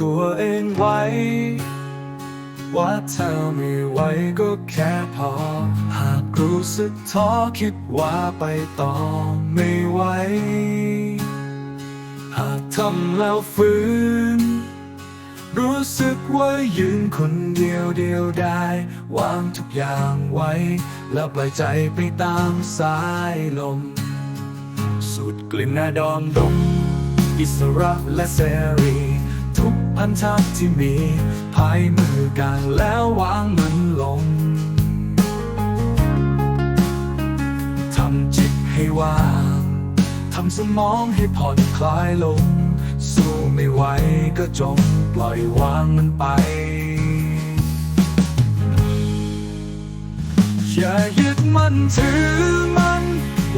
ตัวเองไวว่าเธอม่ไหวก็แค่พอ หากรู้สึกท้อคิดว่าไปต่อไม่ไหว หากทำแล้วฟื้น รู้สึกว่ายืนคนเดียวเดียวได้ วางทุกอย่างไว้ แล้วปล่อยใจไปตามสายลมสูดกลิ่นนาดอมดมอิสระและเสรี พันธะที่มีภายมือกลางแล้ววางมันลง ทำจิตให้ว่าง ทำสมองให้ผ่อนคลายลง สู้ไม่ไหวก็จงปล่อยวางมันไป อย่ายึดมันถือมัน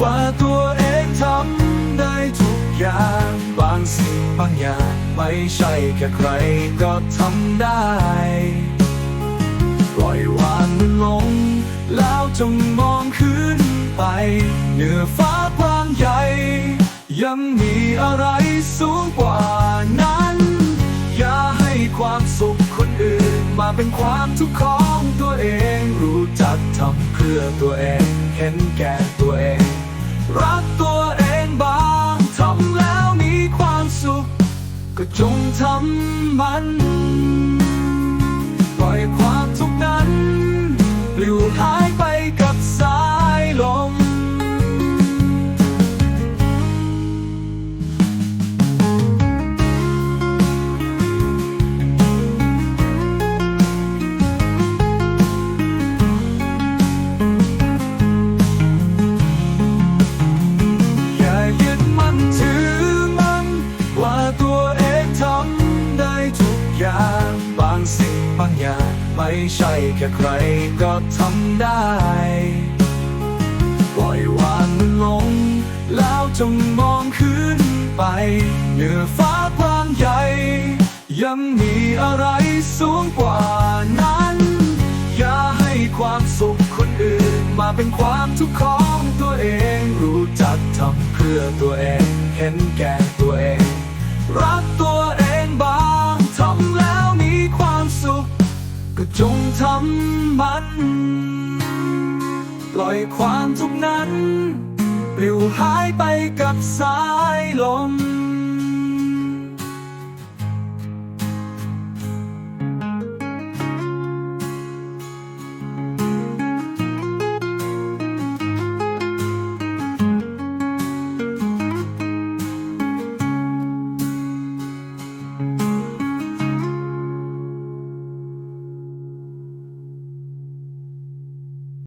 ว่าตัวเองทำได้ทุกอย่าง บางสิ่งบางอย่าง ไม่ใช่แค่ใครก็ทำได้ ปล่อยวางมันลง แล้วจงมองขึ้นไป เหนือฟ้ากว้างใหญ่ ยังมีอะไรสูงกว่านั้น อย่าให้ความสุขคนอื่น มาเป็นความทุกข์ของตัวเอง รู้จักทำเพื่อตัวเอง ก็จงทำมัน ปล่อยความทุกนั้นปลิวหายไปกับสายลม อย่ายึดมันถือมันว่าตัวเอง ไม่ใช่แค่ใครก็ทำได้ ปล่อยวางมันลง แล้วจงมองขึ้นไป เหนือฟ้ากว้างใหญ่ ยังมีอะไรสูงกว่านั้น อย่าให้ความสุขคนอื่น มาเป็นความทุกข์ของตัวเอง รู้จักทำเพื่อตัวเอง มัน ปล่อยความทุกนั้นปลิวหายไปกับสายลม